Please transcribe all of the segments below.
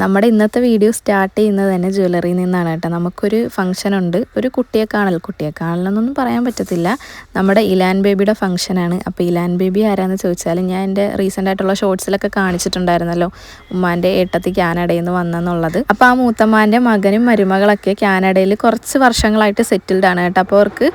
നമ്മുടെ ഇന്നത്തെ video start ചെയ്യുന്നത് തന്നെ ജ്വല്ലറിയിൽ നിന്നാണ് കേട്ടോ. നമുക്കൊരു ഫംഗ്ഷൻ ഉണ്ട്. ഒരു കുട്ടിയെ കാണൽ. കുട്ടിയെ കാണലെന്നൊന്നും പറയാൻ പറ്റത്തില്ല. നമ്മുടെ ഇലാൻ ബേബിയുടെ ഫംഗ്ഷനാണ് അപ്പോൾ ഇലാൻ ബേബി ആരാന്ന് ചോദിച്ചാൽ ഞാൻ എന്റെ റീസെന്റ് ആയിട്ടുള്ള ഷോർട്സിലൊക്കെ കാണിച്ചിട്ടുണ്ടായിരുന്നല്ലോ. ഉമ്മാന്റെ ഏട്ടത്തി കാനഡയിൽ നിന്ന് വന്നെന്നുള്ളത്. അപ്പോൾ ആ മൂത്തമ്മാന്റെ മകനും മരുമകളൊക്കെ കാനഡയിൽ കുറച്ച് വർഷങ്ങളായിട്ട് സെറ്റിൽഡ് ആണ് കേട്ടോ. അപ്പോൾ അവർക്ക്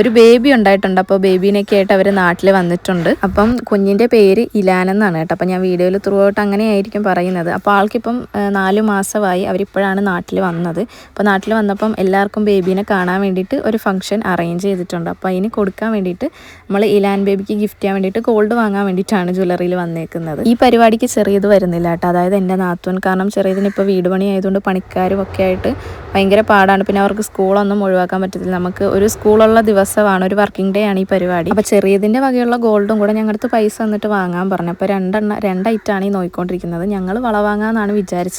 ഒരു ബേബി ഉണ്ടായിട്ടുണ്ട്. അപ്പോൾ ബേബീനെയൊക്കെ ആയിട്ട് അവർ നാട്ടിൽ വന്നിട്ടുണ്ട്. അപ്പം കുഞ്ഞിന്റെ പേര് ഇലാൻ എന്നാണ് കേട്ടോ. അപ്പോൾ ഞാൻ വീഡിയോയിൽ ത്രൂ ഔട്ട് അങ്ങനെയായിരിക്കും പറയുന്നത്. അപ്പോൾ ആൾക്കിപ്പം നാല് മാസമായി അവരിപ്പോഴാണ് നാട്ടിൽ വന്നത്. അപ്പോൾ നാട്ടിൽ വന്നപ്പം എല്ലാവർക്കും ബേബീനെ കാണാൻ വേണ്ടിയിട്ട് ഒരു ഫംഗ്ഷൻ അറേഞ്ച് ചെയ്തിട്ടുണ്ട്. അപ്പോൾ അതിന് കൊടുക്കാൻ വേണ്ടിയിട്ട് നമ്മൾ ഇലാൻ ബേബിക്ക് ഗിഫ്റ്റ് ചെയ്യാൻ വേണ്ടിയിട്ട് ഗോൾഡ് വാങ്ങാൻ വേണ്ടിയിട്ടാണ് ജ്വല്ലറിയിൽ വന്നേക്കുന്നത്. ഈ പരിപാടിക്ക് ചെറിയത് വരുന്നില്ല കേട്ടോ. അതായത് എന്റെ നാത്തുൻ കാരണം ചെറിയതിന് ഇപ്പോൾ വീട് പണി ആയതുകൊണ്ട് പണിക്കാരും ഒക്കെ ആയിട്ട് ഭയങ്കര പാടാണ്. പിന്നെ അവർക്ക് സ്കൂളൊന്നും ഒഴിവാക്കാൻ പറ്റത്തില്ല. നമുക്ക് ഒരു സ്കൂളുള്ള ദിവസമാണ് ഒരു വർക്കിംഗ് ഡേ ആണ് ഈ പരിപാടി. അപ്പോൾ ചെറിയതിന്റെ വകയുള്ള ഗോൾഡും കൂടെ ഞങ്ങളുടെ പൈസ തന്നിട്ട് വാങ്ങാൻ പറഞ്ഞു. അപ്പോൾ രണ്ടെണ്ണ രണ്ടായിട്ടാണ് ഈ നോയിക്കൊണ്ടിരിക്കുന്നത്. ഞങ്ങൾ വള വാങ്ങാമെന്നാണ് വിചാരിച്ചത്.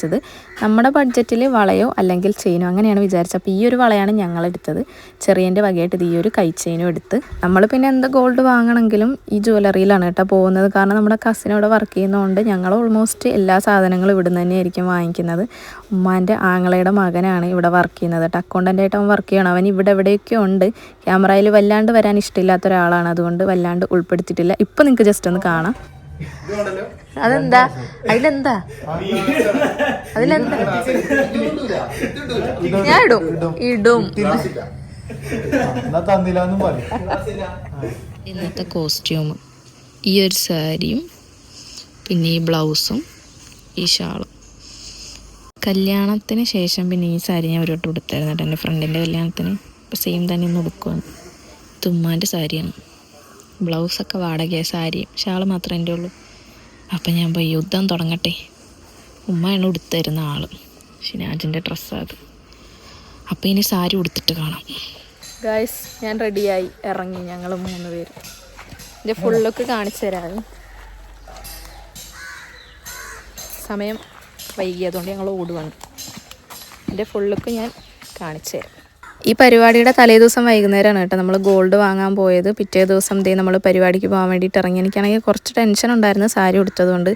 നമ്മുടെ ബഡ്ജറ്റിൽ വളയോ അല്ലെങ്കിൽ ചെയിനോ അങ്ങനെയാണ് വിചാരിച്ചത്. അപ്പോൾ ഈ ഒരു വളയാണ് ഞങ്ങൾ എടുത്തത് ചെറിയന്റെ വകയായിട്ട് ഇത് ഈ ഒരു കൈ ചെയിനും എടുത്ത്. നമ്മൾ പിന്നെ എന്ത് ഗോൾഡ് വാങ്ങണമെങ്കിലും ഈ ജ്വല്ലറിയിലാണ് കേട്ടോ പോകുന്നത്. കാരണം നമ്മുടെ കസിൻ ഇവിടെ വർക്ക് ചെയ്യുന്നതുകൊണ്ട് ഞങ്ങൾ ഓൾമോസ്റ്റ് എല്ലാ സാധനങ്ങളും ഇവിടെ നിന്ന് തന്നെയായിരിക്കും വാങ്ങിക്കുന്നത്. ഉമ്മാന്റെ ആങ്ങളയുടെ മകനാണ് ഇവിടെ വർക്ക് ചെയ്യുന്നത് കേട്ടോ. അക്കൗണ്ടന്റായിട്ട് അവൻ വർക്ക് ചെയ്യണം. അവൻ ഇവിടെ എവിടെയൊക്കെ ഉണ്ട്. ക്യാമറയിൽ വല്ലാണ്ട് വരാൻ ഇഷ്ടമില്ലാത്ത ഒരാളാണ്. അതുകൊണ്ട് വല്ലാണ്ട് ഉൾപ്പെടുത്തിയിട്ടില്ല. ഇപ്പം നിങ്ങൾക്ക് ജസ്റ്റ് ഒന്ന് കാണാം. അതെന്താ? അതിലെന്താ? അതിലെന്താ? ഞാൻ ഇടും. ഇടും ഇന്നത്തെ കോസ്റ്റ്യൂം ഈ ഒരു സാരിയും പിന്നെ ഈ ബ്ലൗസും ഈ ഷാളും. കല്യാണത്തിന് ശേഷം പിന്നെ ഈ സാരി ഞാൻ ഒരുവട്ടം ഉടുത്തായിരുന്നു കേട്ടോ എന്റെ ഫ്രണ്ടിന്റെ കല്യാണത്തിന്. ഇപ്പം സെയിം തന്നെ ഒന്ന് ഉടുക്കുവാണ് തുമ്മാന്റെ സാരിയാണ്. ബ്ലൗസൊക്കെ വാടകയ സാരിയും ഷാൾ മാത്രമേ എന്റെ ഉള്ളൂ. അപ്പം ഞാൻ പോയി യുദ്ധം തുടങ്ങട്ടെ. ഉമ്മയാണ് ഉടുത്തരുന്ന ആൾ ഷിനാജിന്റെ ഡ്രസ്സാണ് അത്. അപ്പോൾ ഇനി സാരി ഉടുത്തിട്ട് കാണാം. ഗായ്സ് ഞാൻ റെഡിയായി ഇറങ്ങി ഞങ്ങൾ മൂന്ന് പേര്. എന്റെ ഫുൾ ലുക്ക് കാണിച്ചു തരാം. സമയം വൈകിയതുകൊണ്ട് ഞങ്ങൾ ഓടുവാണ്. എന്റെ ഫുൾ ലുക്ക് ഞാൻ കാണിച്ചു തരാം. ഈ പരിപാടിയുടെ തലേദിവസം വൈകുന്നേരമാണ് കേട്ടോ. നമ്മൾ ഗോൾഡ് വാങ്ങാൻ പോയത്. പിറ്റേ ദിവസം ദേ നമ്മൾ പരിപാടിക്ക് പോകാൻ വേണ്ടിയിട്ട് ഇറങ്ങി. എനിക്കാണെങ്കിൽ കുറച്ച് ടെൻഷൻ ഉണ്ടായിരുന്നു സാരി ഉടുത്തതുകൊണ്ട്.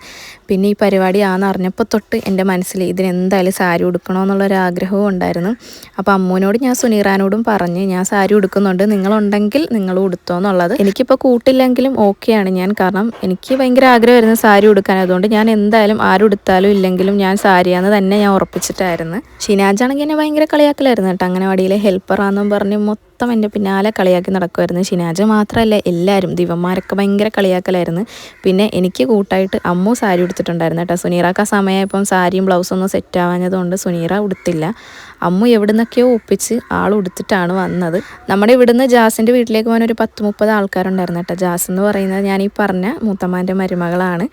പിന്നെ ഈ പരിപാടി ആന്ന് അറിഞ്ഞപ്പോൾ തൊട്ട് എന്റെ മനസ്സിൽ ഇതിനെന്തായാലും സാരി ഉടുക്കണമെന്നുള്ളൊരു ആഗ്രഹവും ഉണ്ടായിരുന്നു. അപ്പോൾ അമ്മൂനോട് ഞാൻ സുനീറാനോടും പറഞ്ഞ് ഞാൻ സാരി ഉടുക്കുന്നുണ്ട്. നിങ്ങളുണ്ടെങ്കിൽ നിങ്ങൾ ഉടുത്തോ എന്നുള്ളത്. എനിക്കിപ്പോൾ കൂട്ടില്ലെങ്കിലും ഓക്കെയാണ് ഞാൻ. കാരണം എനിക്ക് ഭയങ്കര ആഗ്രഹമായിരുന്നു സാരി ഉടുക്കാൻ. അതുകൊണ്ട് ഞാൻ എന്തായാലും ആരുടുത്താലും ഇല്ലെങ്കിലും ഞാൻ സാരിയാന്ന് തന്നെ ഞാൻ ഉറപ്പിച്ചിട്ടായിരുന്നു. ഷിനാജാണെങ്കിൽ എന്നെ ഭയങ്കര കളിയാക്കലായിരുന്നു കേട്ടോ. അംഗനവാടിയിലെ ഹെൽപ്പറാന്നും പറഞ്ഞ് മൊത്തം എന്റെ പിന്നാലെ കളിയാക്കി നടക്കുമായിരുന്നു ഷിനാജ് മാത്രമല്ല എല്ലാവരും ദിവന്മാരൊക്കെ ഭയങ്കര കളിയാക്കലായിരുന്നു. പിന്നെ എനിക്ക് കൂട്ടായിട്ട് അമ്മു സാരി ഉടുത്തിട്ടുണ്ടായിരുന്നു കേട്ടോ. സുനീറക്ക് ആ സമയം ഇപ്പം സാരിയും ബ്ലൗസും ഒന്നും സെറ്റ് ആവാഞ്ഞതുകൊണ്ട് സുനീറ ഉടുത്തില്ല. അമ്മു എവിടെ നിന്നൊക്കെയോ ഒപ്പിച്ച് ആൾ ഉടുത്തിട്ടാണ് വന്നത്. നമ്മുടെ ഇവിടുന്ന് ജാസിന്റെ വീട്ടിലേക്ക് പോകാൻ ഒരു പത്ത് മുപ്പത് ആൾക്കാരുണ്ടായിരുന്നു കേട്ടോ. ജാസ് എന്ന് പറയുന്നത് ഞാൻ ഈ പറഞ്ഞ മൂത്തമ്മാന്റെ മരുമകളാണ്.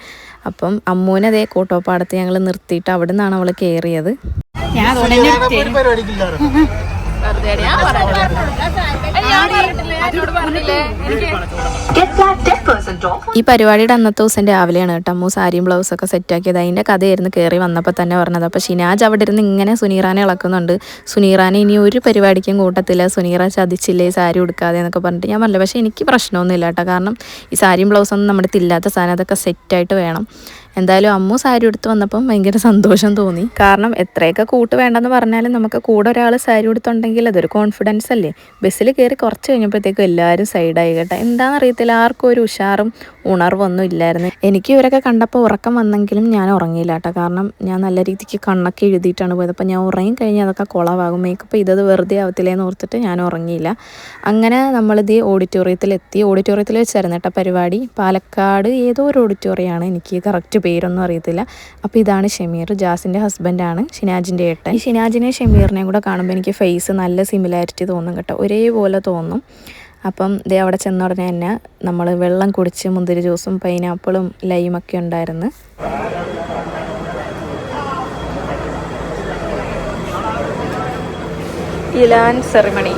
അപ്പം അമ്മൂനെ അതേ കോട്ടോപ്പാടത്ത് ഞങ്ങൾ നിർത്തിയിട്ട് അവിടെ നിന്നാണ് അവൾ കയറിയത് ഈ പരിപാടിയുടെ അന്നത്തെ ദിവസം രാവിലെയാണ് കേട്ടോ. മൂ സാരിയും ബ്ലൗസൊക്കെ സെറ്റാക്കിയത് അതിന്റെ കഥയായിരുന്നു കയറി വന്നപ്പോൾ തന്നെ പറഞ്ഞത്. അപ്പോൾ ഷിനാജ് അവിടെ ഇരുന്ന് ഇങ്ങനെ സുനീറാനെ ഇളക്കുന്നുണ്ട്. സുനീറാനെ ഇനി ഒരു പരിപാടിക്കും കൂട്ടത്തില്ല. സുനീറ ചതിച്ചില്ലേ സാരി ഉടുക്കാതെ എന്നൊക്കെ പറഞ്ഞിട്ട് ഞാൻ പറഞ്ഞില്ല. പക്ഷേ എനിക്ക് പ്രശ്നമൊന്നുമില്ല കേട്ടോ. കാരണം ഈ സാരിയും ബ്ലൗസൊന്നും നമ്മുടെ തില്ലാത്ത ഇല്ലാത്ത സാധനം അതൊക്കെ സെറ്റായിട്ട് വേണം. എന്തായാലും അമ്മു സാരി എടുത്ത് വന്നപ്പം ഭയങ്കര സന്തോഷം തോന്നി. കാരണം എത്രയൊക്കെ കൂട്ട് വേണ്ടെന്ന് പറഞ്ഞാലും നമുക്ക് കൂടെ ഒരാൾ സാരി എടുത്തുണ്ടെങ്കിൽ അതൊരു കോൺഫിഡൻസ് അല്ലേ? ബസ്സിൽ കയറി കുറച്ച് കഴിഞ്ഞപ്പോഴത്തേക്കും എല്ലാവരും സൈഡായി കേട്ടോ എന്താണെന്ന് അറിയത്തില്ല ആർക്കും ഒരു ഉഷാറും ഉണർവൊന്നും ഇല്ലായിരുന്നു. എനിക്ക് ഇവരൊക്കെ കണ്ടപ്പോൾ ഉറക്കം വന്നെങ്കിലും ഞാൻ ഉറങ്ങിയില്ല കേട്ടോ. കാരണം ഞാൻ നല്ല രീതിക്ക് കണ്ണൊക്കെ എഴുതിയിട്ടാണ് പോയത്. അപ്പോൾ ഞാൻ ഉറങ്ങി കഴിഞ്ഞാൽ അതൊക്കെ കുളവാകും. മേക്കപ്പ് ഇതത് വെറുതെ ആവത്തില്ലേന്ന് ഓർത്തിട്ട് ഞാൻ ഉറങ്ങിയില്ല. അങ്ങനെ നമ്മളിത് ഓഡിറ്റോറിയത്തിലെത്തി ഓഡിറ്റോറിയത്തിൽ വെച്ചായിരുന്നു കേട്ടോ പരിപാടി. പാലക്കാട് ഏതോ ഒരു ഓഡിറ്റോറിയമാണ് എനിക്ക് കറക്റ്റ് പേരൊന്നും അറിയത്തില്ല. അപ്പോൾ ഇതാണ് ഷമീർ ജാസിന്റെ ഹസ്ബൻഡാണ് ഷിനാജിന്റെ ഏട്ടൻ. ഈ ഷിനാജിനെ ഷമീറിനെയും കൂടെ കാണുമ്പോൾ എനിക്ക് ഫേസ് നല്ല സിമിലാരിറ്റി തോന്നും കേട്ടോ. ഒരേപോലെ തോന്നും. അപ്പം ദേ അവിടെ ചെന്ന ഉടനെ തന്നെ നമ്മൾ വെള്ളം കുടിച്ച് മുന്തിരി ജ്യൂസും പൈനാപ്പിളും ലൈമൊക്കെ ഉണ്ടായിരുന്നു. ഇലാൻ സെറിമണി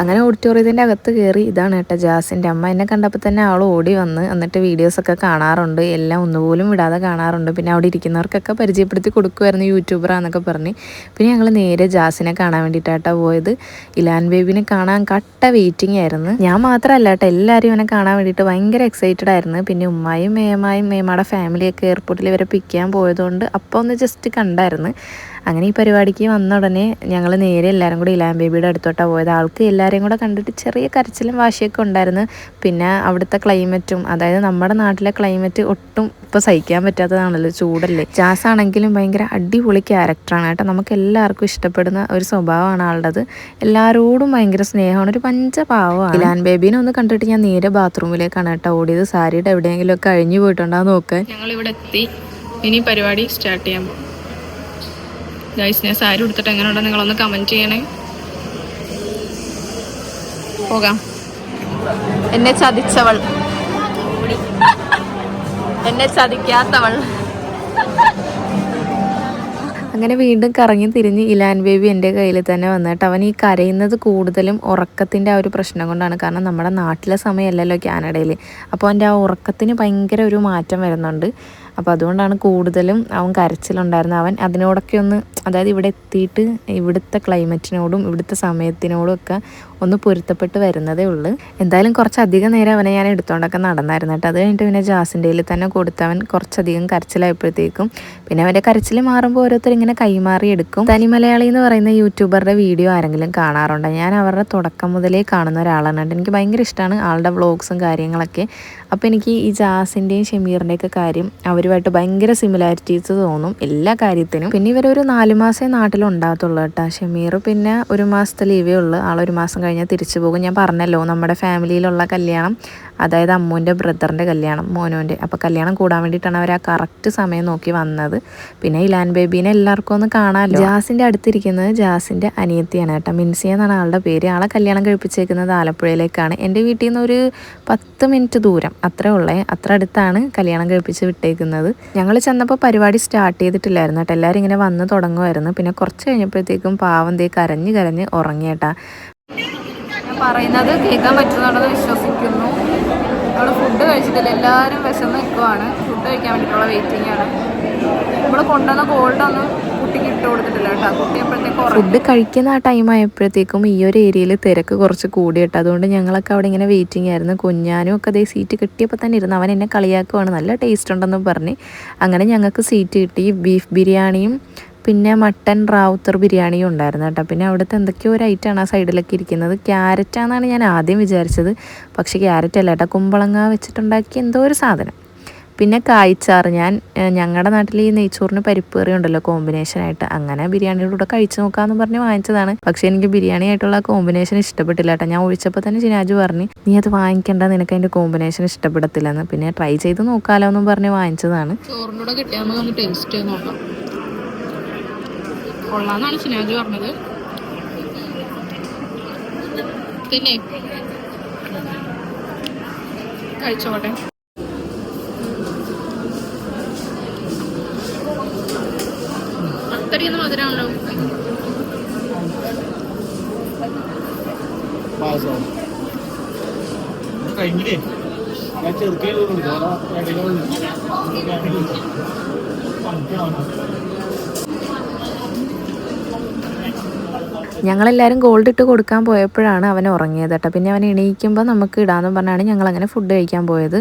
അങ്ങനെ ഓഡിറ്റോറിയത്തിന്റെ അകത്ത് കയറി ഇതാണ് കേട്ടോ ജാസിന്റെ അമ്മ. എന്നെ കണ്ടപ്പോൾ തന്നെ അവൾ ഓടി വന്ന് എന്നിട്ട് വീഡിയോസൊക്കെ കാണാറുണ്ട്. എല്ലാം ഒന്നുപോലും വിടാതെ കാണാറുണ്ട്. പിന്നെ അവിടെ ഇരിക്കുന്നവർക്കൊക്കെ പരിചയപ്പെടുത്തി കൊടുക്കുമായിരുന്നു യൂട്യൂബറാന്നൊക്കെ പറഞ്ഞ്. പിന്നെ ഞങ്ങൾ നേരെ ജാസിനെ കാണാൻ വേണ്ടിയിട്ടാട്ടോ പോയത്. ഇലാൻ ബേബിനെ കാണാൻ കട്ട വെയിറ്റിംഗ് ആയിരുന്നു. ഞാൻ മാത്രമല്ല കേട്ടോ എല്ലാവരും ഇവനെ കാണാൻ വേണ്ടിയിട്ട് ഭയങ്കര എക്സൈറ്റഡ് ആയിരുന്നു. പിന്നെ ഉമ്മായും മേമായും മേമാടെ ഫാമിലിയൊക്കെ എയർപോർട്ടിൽ ഇവരെ പിക്ക് ചെയ്യാൻ പോയതുകൊണ്ട് അപ്പോൾ ഒന്ന് ജസ്റ്റ് കണ്ടായിരുന്നു. അങ്ങനെ ഈ പരിപാടിക്ക് വന്ന ഉടനെ ഞങ്ങൾ നേരെ എല്ലാവരും കൂടി ഇലാം ബേബിയുടെ അടുത്തോട്ടാണ് പോയത്. ആൾക്ക് എല്ലാവരെയും കൂടെ കണ്ടിട്ട് ചെറിയ കരച്ചിലും വാശിയൊക്കെ ഉണ്ടായിരുന്നു. പിന്നെ അവിടുത്തെ ക്ലൈമറ്റും അതായത് നമ്മുടെ നാട്ടിലെ ക്ലൈമറ്റ് ഒട്ടും ഇപ്പോൾ സഹിക്കാൻ പറ്റാത്തതാണല്ലോ ചൂടല്ലേ. ജാസ് ആണെങ്കിലും ഭയങ്കര അടിപൊളി ക്യാരക്ടറാണ് കേട്ടോ. നമുക്ക് എല്ലാവർക്കും ഇഷ്ടപ്പെടുന്ന ഒരു സ്വഭാവമാണ് ആളുടേത്. എല്ലാവരോടും ഭയങ്കര സ്നേഹമാണ് ഒരു പഞ്ചഭാവമാണ്. ഇലാൻ ബേബീനെ ഒന്ന് കണ്ടിട്ട് ഞാൻ നേരെ ബാത്റൂമിലേക്കാണ് കേട്ടോ ഓടിയത്. സാരിയുടെ എവിടെയെങ്കിലും ഒക്കെ അഴിഞ്ഞു പോയിട്ടുണ്ടോ നോക്കാൻ. ഞങ്ങൾ ഇവിടെ എത്തി. ഇനി പരിപാടി സ്റ്റാർട്ട് ചെയ്യാൻ പോകും ഗൈസ് ഞാൻ സാരി ഉടുത്തിട്ട് എങ്ങനെയുണ്ടോ നിങ്ങളൊന്ന് കമന്റ് ചെയ്യണേ. പോകാം. എന്നെ ചതിച്ചവൾ. എന്നെ ചതിക്കാത്തവൾ. അങ്ങനെ വീണ്ടും കറങ്ങി തിരിഞ്ഞ് ഇലാൻ ബേബി എന്റെ കയ്യിൽ തന്നെ വന്നിട്ട് അവൻ ഈ കരയുന്നത് കൂടുതലും ഉറക്കത്തിന്റെ ആ ഒരു പ്രശ്നം കൊണ്ടാണ്. കാരണം നമ്മുടെ നാട്ടിലെ സമയമല്ലല്ലോ കാനഡയിൽ അപ്പോൾ അവന്റെ ആ ഉറക്കത്തിന് ഭയങ്കര ഒരു മാറ്റം വരുന്നുണ്ട്. അപ്പോൾ അതുകൊണ്ടാണ് കൂടുതലും അവൻ കരച്ചിലുണ്ടായിരുന്നത്. അവൻ അതിനോടൊക്കെ ഒന്ന് അതായത് ഇവിടെ എത്തിയിട്ട് ഇവിടുത്തെ ക്ലൈമറ്റിനോടും ഇവിടുത്തെ സമയത്തിനോടും ഒക്കെ ഒന്ന് പൊരുത്തപ്പെട്ട് വരുന്നതേ ഉള്ളൂ. എന്തായാലും കുറച്ചധികം നേരം അവനെ ഞാൻ എടുത്തുകൊണ്ടൊക്കെ നടന്നായിരുന്നു കേട്ടോ. അത് കഴിഞ്ഞിട്ട് പിന്നെ ജാസിന്റെ തന്നെ കൊടുത്തവൻ കുറച്ചധികം കരച്ചിലായപ്പോഴത്തേക്കും പിന്നെ അവന്റെ കരച്ചിൽ മാറുമ്പോൾ ഓരോരുത്തർ ഇങ്ങനെ കൈമാറി എടുക്കും. തനി മലയാളി എന്ന് പറയുന്ന യൂട്യൂബറുടെ വീഡിയോ ആരെങ്കിലും കാണാറുണ്ടോ? ഞാൻ അവരുടെ തുടക്കം മുതലേ കാണുന്ന ഒരാളാണ് കേട്ടോ. എനിക്ക് ഭയങ്കര ഇഷ്ടമാണ് ആളുടെ വ്ളോഗ്സും കാര്യങ്ങളൊക്കെ. അപ്പോൾ എനിക്ക് ഈ ജാസിന്റെയും ഷമീറിന്റെയൊക്കെ കാര്യം അവരുമായിട്ട് ഭയങ്കര സിമിലാരിറ്റീസ് തോന്നും എല്ലാ കാര്യത്തിനും. പിന്നെ ഇവരൊരു നാല് മാസമേ നാട്ടിലുണ്ടാകത്തുള്ളൂ കേട്ടോ ഷമീർ. പിന്നെ ഒരു മാസത്തെ ലീവേ ഉള്ളൂ. ആളൊരു മാസം കഴിഞ്ഞാൽ തിരിച്ചു പോകും. ഞാൻ പറഞ്ഞല്ലോ നമ്മുടെ ഫാമിലിയിലുള്ള കല്യാണം. അതായത് അമ്മൂന്റെ ബ്രദറിന്റെ കല്യാണം മോനോന്റെ. അപ്പോൾ കല്യാണം കൂടാൻ വേണ്ടിയിട്ടാണ് അവർ ആ കറക്റ്റ് സമയം നോക്കി വന്നത്. പിന്നെ ഇലാൻ ബേബീനെ എല്ലാവർക്കും ഒന്ന് കാണാമല്ലോ. ജാസിന്റെ അടുത്തിരിക്കുന്നത് ജാസിന്റെ അനിയത്തിയാണ് കേട്ടോ. മിൻസിയ എന്നാണ് ആളുടെ പേര്. ആളെ കല്യാണം കഴിപ്പിച്ചേക്കുന്നത് ആലപ്പുഴയിലേക്കാണ്. എന്റെ വീട്ടിൽ നിന്ന് ഒരു പത്ത് മിനിറ്റ് ദൂരം. അത്രേ ഉള്ളേ. അത്ര അടുത്താണ് കല്യാണം കഴിപ്പിച്ച് വിട്ടേക്കുന്നത്. ഞങ്ങൾ ചെന്നപ്പോൾ പരിപാടി സ്റ്റാർട്ട് ചെയ്തിട്ടില്ലായിരുന്നു കേട്ടോ. എല്ലാവരും ഇങ്ങനെ വന്ന് തുടങ്ങുമായിരുന്നു. പിന്നെ കുറച്ച് കഴിഞ്ഞപ്പോഴത്തേക്കും പാവം ദേ കരഞ്ഞ് കരഞ്ഞ് ഉറങ്ങിയേട്ടാ പറയുന്നത് കേൾക്കാൻ പറ്റുന്നുണ്ടെന്ന് വിശ്വസിക്കുന്നു. നമ്മൾ ഫുഡ് കഴിച്ചിട്ടില്ല? എല്ലാവരും വിശന്ന് നിൽക്കുവാണ് ഫുഡ് കഴിക്കാൻ വേണ്ടിയിട്ടുള്ള വെയിറ്റിംഗ് ആണ്. നമ്മൾ കൊണ്ടുവന്ന ഒന്നും കുട്ടിക്ക് ഇട്ട് കൊടുത്തിട്ടില്ല കേട്ടോ. കുട്ടി അപ്പോഴത്തേക്ക് ഫുഡ് കഴിക്കുന്ന ആ ടൈം ആയപ്പോഴത്തേക്കും ഈ ഒരു ഏരിയയിൽ തിരക്ക് കുറച്ച് കൂടി കേട്ടോ. അതുകൊണ്ട് ഞങ്ങളൊക്കെ അവിടെ ഇങ്ങനെ വെയിറ്റിംഗ് ആയിരുന്നു. കുഞ്ഞാനും ഒക്കെ അതേ സീറ്റ് കിട്ടിയപ്പോൾ തന്നെ ഇരുന്നു അവൻ എന്നെ കളിയാക്കുവാണ്. നല്ല ടേസ്റ്റ് ഉണ്ടെന്ന് പറഞ്ഞ് അങ്ങനെ ഞങ്ങൾക്ക് സീറ്റ് കിട്ടി. ബീഫ് ബിരിയാണിയും പിന്നെ മട്ടൻ റാവുത്തർ ബിരിയാണിയും ഉണ്ടായിരുന്നു കേട്ടോ. പിന്നെ അവിടുത്തെ എന്തൊക്കെയോ ഒരു ഐറ്റമാണ് ആ സൈഡിലൊക്കെ ഇരിക്കുന്നത്. ക്യാരറ്റാണെന്നാണ് ഞാൻ ആദ്യം വിചാരിച്ചത്. പക്ഷേ ക്യാരറ്റ് അല്ല കേട്ടോ. കുമ്പളങ്ങ വെച്ചിട്ടുണ്ടാക്കിയ എന്തോ ഒരു സാധനം. പിന്നെ കായ്ച്ചാറ് ഞാൻ ഞങ്ങളുടെ നാട്ടിൽ ഈ നെയ്ച്ചോറിന് പരിപ്പ് കറി ഉണ്ടല്ലോ കോമ്പിനേഷനായിട്ട് അങ്ങനെ ബിരിയാണിയുടെ കൂടെ കഴിച്ചു നോക്കാമെന്ന് പറഞ്ഞ് വാങ്ങിച്ചതാണ്. പക്ഷേ എനിക്ക് ബിരിയാണി ആയിട്ടുള്ള കോമ്പിനേഷൻ ഇഷ്ടപ്പെട്ടില്ല കേട്ടോ. ഞാൻ ഒഴിച്ചപ്പോൾ തന്നെ ഷിനാജ് പറഞ്ഞു നീ അത് വാങ്ങിക്കേണ്ട. നിനക്ക് അതിന്റെ കോമ്പിനേഷൻ ഇഷ്ടപ്പെടത്തില്ലെന്ന് പിന്നെ ട്രൈ ചെയ്ത് നോക്കാമല്ലോ എന്നും പറഞ്ഞ് വാങ്ങിച്ചതാണ്. ചോറിന്റെ കൂടെ കിട്ടിയാൽ ടേസ്റ്റ് നോക്കാം. കൊള്ളാന്നാണ് സിനാജ് പറഞ്ഞത്. പിന്നെ? കഴിച്ചോട്ടെ. അത്രയൊന്നും മധുരമാണല്ലോ കഴിഞ്ഞില്ലേ? ഞാൻ ചെറുക്കേ ഞങ്ങളെല്ലാവരും ഗോൾഡ് ഇട്ട് കൊടുക്കാൻ പോയപ്പോഴാണ് അവൻ ഉറങ്ങിയത് കേട്ടോ. പിന്നെ അവൻ എണീക്കുമ്പോൾ നമുക്ക് ഇടാമെന്ന് പറഞ്ഞാണ് ഞങ്ങൾ അങ്ങനെ ഫുഡ് കഴിക്കാൻ പോയത്.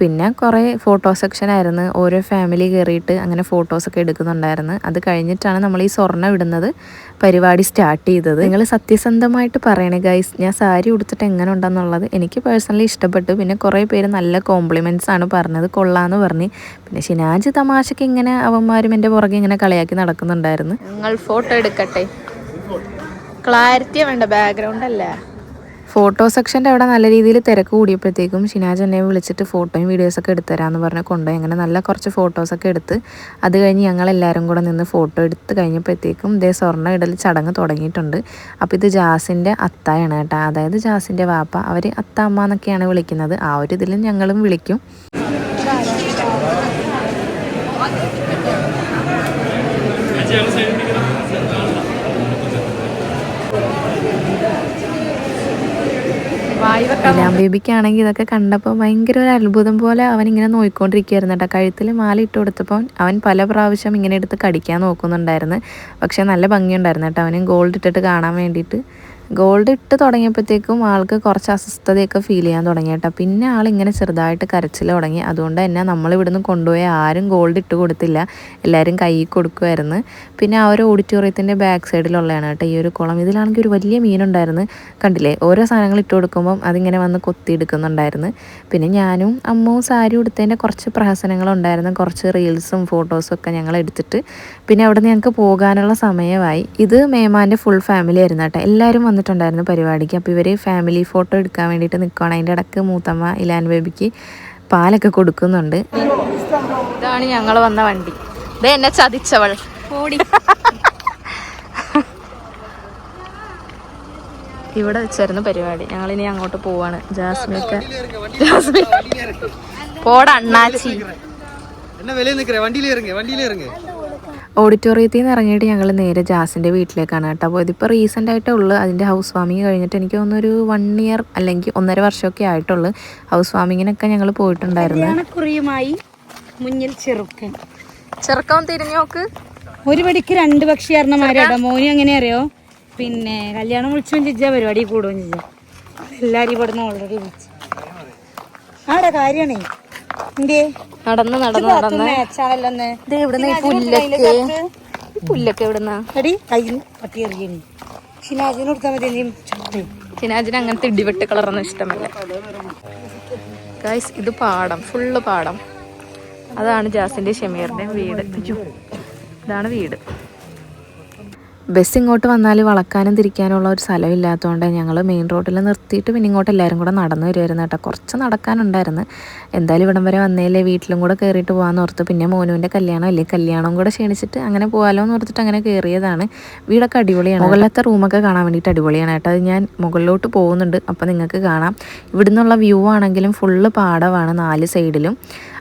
പിന്നെ കുറേ ഫോട്ടോ സെക്ഷൻ ആയിരുന്നു. ഓരോ ഫാമിലി കയറിയിട്ട് അങ്ങനെ ഫോട്ടോസൊക്കെ എടുക്കുന്നുണ്ടായിരുന്നു. അത് കഴിഞ്ഞിട്ടാണ് നമ്മൾ ഈ സ്വർണം ഇടുന്നത്. പരിപാടി സ്റ്റാർട്ട് ചെയ്തത്. നിങ്ങൾ സത്യസന്ധമായിട്ട് പറയണേ ഗൈസ് ഞാൻ സാരി ഉടുത്തിട്ട് എങ്ങനെ ഉണ്ടെന്നുള്ളത് എനിക്ക് പേഴ്സണലി ഇഷ്ടപ്പെട്ടു. പിന്നെ കുറേ പേര് നല്ല കോംപ്ലിമെന്റ്സ് ആണ് പറഞ്ഞത്. കൊള്ളാന്ന് പറഞ്ഞ്. പിന്നെ ഷിനാജ് തമാശക്ക് ഇങ്ങനെ അവന്മാരും എന്റെ പുറകെ ഇങ്ങനെ കളിയാക്കി നടക്കുന്നുണ്ടായിരുന്നു. നിങ്ങൾ ഫോട്ടോ എടുക്കട്ടെ. ക്ലാരിറ്റി വേണ്ട ബാക്ക്ഗ്രൗണ്ട് അല്ലേ? ഫോട്ടോ സെക്ഷന്റെ അവിടെ നല്ല രീതിയിൽ തിരക്ക് കൂടിയപ്പോഴത്തേക്കും ഷിനാജ് എന്നെ വിളിച്ചിട്ട് ഫോട്ടോയും വീഡിയോസൊക്കെ എടുത്തുതരാമെന്ന് പറഞ്ഞ് കൊണ്ടുപോയി. അങ്ങനെ നല്ല കുറച്ച് ഫോട്ടോസൊക്കെ എടുത്ത് അത് കഴിഞ്ഞ് ഞങ്ങൾ എല്ലാവരും കൂടെ നിന്ന് ഫോട്ടോ എടുത്ത് കഴിഞ്ഞപ്പോഴത്തേക്കും ഇതേ സ്വർണ ഇടൽ ചടങ്ങ് തുടങ്ങിയിട്ടുണ്ട്. അപ്പോൾ ഇത് ജാസിന്റെ അത്തായാണ് കേട്ടോ. അതായത് ജാസിന്റെ വാപ്പ. അവർ അത്ത അമ്മ എന്നൊക്കെയാണ് വിളിക്കുന്നത്. ആ ഒരു ഇതിലും ഞങ്ങളും വിളിക്കും. ഇലാം ബേബിക്കാണെങ്കിൽ ഇതൊക്കെ കണ്ടപ്പോൾ ഭയങ്കര ഒരു അത്ഭുതം പോലെ അവൻ ഇങ്ങനെ നോക്കിക്കൊണ്ടിരിക്കുകയായിരുന്നു കേട്ടോ. കഴുത്തിൽ മാല ഇട്ട് കൊടുത്തപ്പോൾ അവൻ പല പ്രാവശ്യം ഇങ്ങനെ എടുത്ത് കടിക്കാൻ നോക്കുന്നുണ്ടായിരുന്നു. പക്ഷേ നല്ല ഭംഗിയുണ്ടായിരുന്നു കേട്ടോ. അവനും ഗോൾഡ് ഇട്ടിട്ട് കാണാൻ വേണ്ടിയിട്ട്. ഗോൾഡ് ഇട്ട് തുടങ്ങിയപ്പോഴത്തേക്കും ആൾക്ക് കുറച്ച് അസ്വസ്ഥതയൊക്കെ ഫീൽ ചെയ്യാൻ തുടങ്ങി കേട്ടോ. പിന്നെ ആൾ ഇങ്ങനെ ചെറുതായിട്ട് കരച്ചിൽ തുടങ്ങി. അതുകൊണ്ട് തന്നെ നമ്മൾ ഇവിടുന്ന് കൊണ്ടുപോയി ആരും ഗോൾഡ് ഇട്ട് കൊടുത്തില്ല. എല്ലാവരും കൈ കൊടുക്കുമായിരുന്നു പിന്നെ ആ ഒരു ഓഡിറ്റോറിയത്തിന്റെ ബാക്ക് സൈഡിലുള്ളതാണ് കേട്ടോ. ഈ ഒരു കുളം. ഇതിലാണെങ്കിൽ ഒരു വലിയ മീനുണ്ടായിരുന്നു കണ്ടില്ലേ? ഓരോ സാധനങ്ങൾ ഇട്ട് കൊടുക്കുമ്പം അതിങ്ങനെ വന്ന് കൊത്തിയെടുക്കുന്നുണ്ടായിരുന്നു പിന്നെ ഞാനും അമ്മവും സാരി ഉടുത്തതിന്റെ കുറച്ച് പ്രഹസനങ്ങളുണ്ടായിരുന്നു കുറച്ച് റീൽസും ഫോട്ടോസും ഒക്കെ ഞങ്ങൾ എടുത്തിട്ട്. പിന്നെ അവിടെ നിന്ന് ഞങ്ങൾക്ക് പോകാനുള്ള സമയമായി. ഇത് മേമാന്റെ ഫുൾ ഫാമിലി ആയിരുന്നു കേട്ടോ. എല്ലാവരും വന്നിട്ടുണ്ടായിരുന്നു പരിപാടിക്ക്. അപ്പോൾ ഇവർ ഫാമിലി ഫോട്ടോ എടുക്കാൻ വേണ്ടിയിട്ട് നിൽക്കുകയാണ് അതിന്റെ ഇടയ്ക്ക് മൂത്തമ്മ ഇലാൻ ബേബിക്ക് പാലൊക്കെ കൊടുക്കുന്നുണ്ട്. ഇതാണ് ഞങ്ങൾ വന്ന വണ്ടി. ഇത് എന്നെ ചതിച്ചവൾ. ഇവിടെ വെച്ചായിരുന്നു പരിപാടി. ഞങ്ങൾ ഇനി അങ്ങോട്ട് പോവാണ്. ജാസ്മിക്ക് ജാസ്മി പോടാ അണ്ണാച്ചി. വണ്ടിയിൽ ഇറങ്ങി വണ്ടിയിൽ ഇറങ്ങി ഓഡിറ്റോറിയത്തിൽ നിന്ന് ഇറങ്ങിയിട്ട് ഞങ്ങൾ നേരെ ജാസിന്റെ വീട്ടിലേക്കാണ് കേട്ടോ അപ്പോൾ ഇതിപ്പോൾ റീസെന്റ് ആയിട്ടേ ഉള്ളൂ. അതിന്റെ ഹൗസ് വാമിങ് കഴിഞ്ഞിട്ട് എനിക്ക് തോന്നുന്നൊരു ഒരു വൺ ഇയർ അല്ലെങ്കിൽ ഒന്നര വർഷമൊക്കെ ആയിട്ടുള്ളൂ. ഹൗസ് വാമിങ്ങിനൊക്കെ ഞങ്ങൾ പോയിട്ടുണ്ടായിരുന്നു. മുന്നിൽ ചെറുക്കൻ. ചെറുക്കം തിരിഞ്ഞു നോക്ക്. ഒരു പടിക്ക് രണ്ട് പക്ഷി അറിഞ്ഞമാരാട്ടോ മോനും എങ്ങനെ അറിയോ പിന്നെ കല്യാണം വിളിച്ചു ചിജ പരിപാടി കൂടുകയും ചിജ എല്ലാവരും ഇവിടുന്ന് ഓൾറെഡി വിളിച്ചു. ആടെ എന്തേ നടന്ന് നടന്ന് നടന്ന്. ഇത് ഈ പുല്ലൊക്കെ. പുല്ലൊക്കെ എറിയണേ. ഷിനാജിന് അങ്ങനത്തെ ഇടിവെട്ട് കളറൊന്നും ഇഷ്ടമല്ല. ഗൈസ് ഇത് പാടം ഫുള്ള് പാടം. അതാണ് ജാസിന്റെ ഷമീറിന്റെ വീട്. ഇതാണ് വീട്. ബസ് ഇങ്ങോട്ട് വന്നാൽ വളക്കാനും തിരിക്കാനുള്ള ഒരു സ്ഥലം ഇല്ലാത്തതുകൊണ്ട് ഞങ്ങൾ മെയിൻ റോഡിൽ നിർത്തിയിട്ട് പിന്നെ ഇങ്ങോട്ട് എല്ലാവരും കൂടെ നടന്നു വരുമായിരുന്നു കേട്ടോ. കുറച്ച് നടക്കാനുണ്ടായിരുന്നു. എന്തായാലും ഇവിടം വരെ വന്നേലേ വീട്ടിലും കൂടെ കയറിയിട്ട് പോകാമെന്ന് ഓർത്ത് പിന്നെ മോനുവിന്റെ കല്യാണം അല്ലേ? കല്യാണം കൂടെ ക്ഷണിച്ചിട്ട് അങ്ങനെ പോകാമല്ലോ എന്ന് ഓർത്തിട്ട് അങ്ങനെ കയറിയതാണ് വീടൊക്കെ അടിപൊളിയാണ്. മുകളിലത്തെ റൂമൊക്കെ കാണാൻ വേണ്ടിയിട്ട് അടിപൊളിയാണ് കേട്ടോ. അത് ഞാൻ മുകളിലോട്ട് പോകുന്നുണ്ട്. അപ്പോൾ നിങ്ങൾക്ക് കാണാം. ഇവിടുന്നുള്ള വ്യൂ ആണെങ്കിലും ഫുള്ള് പാടമാണ് നാല് സൈഡിലും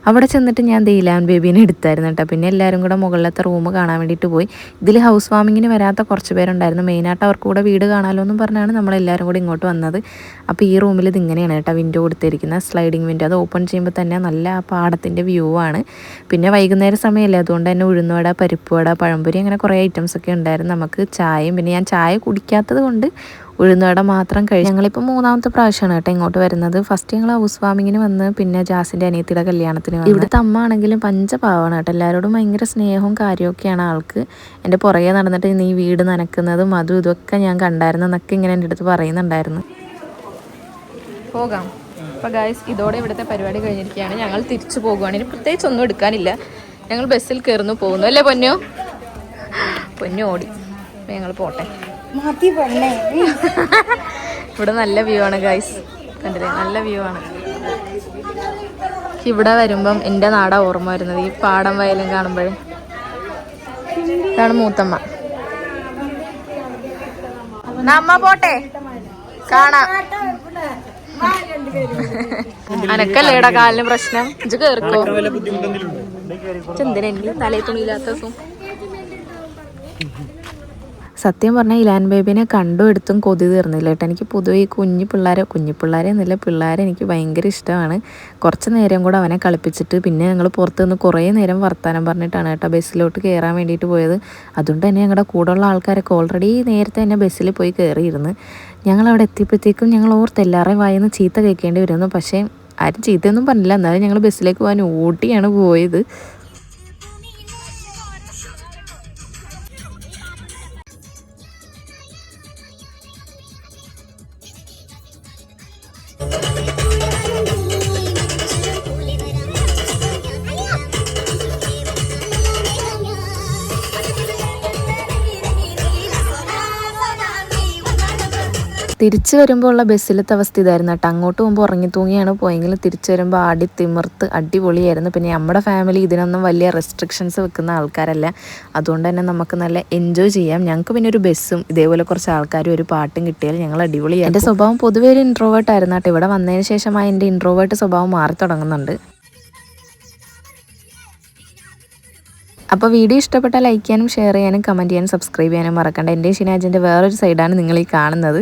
അവിടെ ചെന്നിട്ട് ഞാൻ ദീലാൻ ബേബീനെ എടുത്തായിരുന്നു കേട്ടോ. പിന്നെ എല്ലാവരും കൂടെ മുകളിലത്തെ റൂം കാണാൻ വേണ്ടിയിട്ട് പോയി. ഇതിൽ ഹൗസ് വാമിങ്ങിന് വരാത്ത കുറച്ച് പേരുണ്ടായിരുന്നു. മെയിനായിട്ട് അവർക്ക് കൂടെ വീട് കാണാമല്ലോ എന്നും പറഞ്ഞാണ് നമ്മളെല്ലാവരും കൂടി ഇങ്ങോട്ട് വന്നത്. അപ്പോൾ ഈ റൂമിൽ ഇത് ഇങ്ങനെയാണ് കേട്ടോ വിൻഡോ കൊടുത്തിരിക്കുന്നത്. സ്ലൈഡിങ് വിൻഡോ അത് ഓപ്പൺ ചെയ്യുമ്പോൾ തന്നെ നല്ല പാടത്തിന്റെ വ്യൂ ആണ്. പിന്നെ വൈകുന്നേരം സമയമല്ലേ അതുകൊണ്ട് തന്നെ ഉഴുന്നുവട പരിപ്പുവട പഴംപൊരി അങ്ങനെ കുറേ ഐറ്റംസ് ഒക്കെ ഉണ്ടായിരുന്നു. നമുക്ക് ചായയും പിന്നെ ഞാൻ ചായ കുടിക്കാത്തത് കൊണ്ട് ഉഴുന്നുവട മാത്രം കഴിച്ചു. ഞങ്ങളിപ്പോൾ മൂന്നാമത്തെ പ്രാവശ്യമാണ് കേട്ടോ ഇങ്ങോട്ട് വരുന്നത്. ഫസ്റ്റ് ഞങ്ങൾ ഹൗസ് വാമിങ്ങിന് വന്ന് പിന്നെ ജാസിന്റെ അനിയത്തിയുടെ കല്യാണത്തിന് വന്നു. ഇവിടുത്തെ അമ്മ ആണെങ്കിലും പഞ്ചപാവാണ് കേട്ടോ. എല്ലാവരോടും ഭയങ്കര സ്നേഹവും കാര്യമൊക്കെയാണ് ആൾക്ക്. എന്റെ പുറകെ നടന്നിട്ട് നീ വീട് നനക്കുന്നതും അതും ഇതൊക്കെ ഞാൻ കണ്ടായിരുന്നു എന്നൊക്കെ ഇങ്ങനെ എന്റെ അടുത്ത് പറയുന്നുണ്ടായിരുന്നു. പോകാം. അപ്പോൾ ഗായ്സ് ഇതോടെ ഇവിടുത്തെ പരിപാടി കഴിഞ്ഞിരിക്കുകയാണ്. ഞങ്ങൾ തിരിച്ചു പോകുകയാണ് ഇനി പ്രത്യേകിച്ച് ഒന്നും എടുക്കാനില്ല. ഞങ്ങൾ ബസ്സിൽ കയറുന്നു പോകുന്നു. അല്ലേ പൊന്നു? പൊന്നു ഓടി ഞങ്ങൾ പോട്ടെ. മതി പെണ്ണേ. ഇവിടെ നല്ല വ്യൂ ആണ് ഗൈസ് കണ്ടില്ലേ? നല്ല വ്യൂ ആണ്. ഇവിടെ വരുമ്പം എന്റെ നാടാ ഓർമ്മ വരുന്നത്. ഈ പാടം വയലും കാണുമ്പോഴേ. ഇതാണ് മൂത്തമ്മ. നമ്മ പോട്ടെ? കാണാം. അനക്കല്ലേടാ കാലിന് പ്രശ്നം? ഇത് കേറിക്കോ. എന്തിനാ എനിക്ക് തലയിൽ തുണിയില്ലാത്ത സത്യം പറഞ്ഞാൽ ഇലാൻ ബേബിനെ കണ്ടും എടുത്തും കൊതി തീർന്നില്ല കേട്ടോ. എനിക്ക് പൊതുവെ ഈ കുഞ്ഞു പിള്ളേരെ കുഞ്ഞു പിള്ളേരെ എന്നില്ല പിള്ളേരെ എനിക്ക് ഭയങ്കര ഇഷ്ടമാണ്. കുറച്ച് നേരം കൂടെ അവനെ കളിപ്പിച്ചിട്ട് പിന്നെ ഞങ്ങൾ പുറത്ത് നിന്ന് കുറേ നേരം വർത്താനം പറഞ്ഞിട്ടാണ് കേട്ടോ ബസ്സിലോട്ട് കയറാൻ വേണ്ടിയിട്ട് പോയത്. അതുകൊണ്ട് തന്നെ ഞങ്ങളുടെ കൂടെയുള്ള ആൾക്കാരൊക്കെ ഓൾറെഡി നേരത്തെ തന്നെ ബസ്സിൽ പോയി കയറിയിരുന്നു. ഞങ്ങൾ അവിടെ എത്തിയപ്പോഴത്തേക്കും ഞങ്ങൾ ഓർത്ത് എല്ലാവരെയും വായിന്ന് ചീത്ത കേൾക്കേണ്ടി വരുന്നു. പക്ഷേ ആരും ചീത്തയൊന്നും പറഞ്ഞില്ല. എന്നാലും ഞങ്ങൾ ബസ്സിലേക്ക് പോകാൻ ഓട്ടിയാണ് പോയത്. തിരിച്ചു വരുമ്പോൾ ഉള്ള ബസ്സിലത്തെ അവസ്ഥ ഇതായിരുന്നു കേട്ടോ. അങ്ങോട്ട് പോകുമ്പോൾ ഉറങ്ങി തൂങ്ങിയാണ് പോയെങ്കിലും തിരിച്ചു വരുമ്പോൾ അടി തിമിർത്ത് അടിപൊളിയായിരുന്നു. പിന്നെ നമ്മുടെ ഫാമിലി ഇതിനൊന്നും വലിയ റെസ്ട്രിക്ഷൻസ് വെക്കുന്ന ആൾക്കാരല്ല. അതുകൊണ്ട് തന്നെ നമുക്ക് നല്ല എൻജോയ് ചെയ്യാം. ഞങ്ങൾക്ക് പിന്നെ ഒരു ബസ്സും ഇതേപോലെ കുറച്ച് ആൾക്കാരും ഒരു പാട്ടും കിട്ടിയാൽ ഞങ്ങൾ അടിപൊളിയായി എന്റെ സ്വഭാവം പൊതുവേ ഒരു ഇൻട്രോവേർട്ട് ആയിരുന്നു കേട്ടോ. ഇവിടെ വന്നതിന് ശേഷമായി എന്റെ ഇൻട്രോവേർട്ട് സ്വഭാവം മാറി തുടങ്ങുന്നുണ്ട്. അപ്പോൾ വീഡിയോ ഇഷ്ടപ്പെട്ടാൽ ലൈക്ക് ചെയ്യാനും ഷെയർ ചെയ്യാനും കമന്റ് ചെയ്യാനും സബ്സ്ക്രൈബ് ചെയ്യാനും മറക്കണ്ട. എന്റെ ഷിനാജിന്റെ വേറൊരു സൈഡാണ് നിങ്ങൾ ഈ കാണുന്നത്.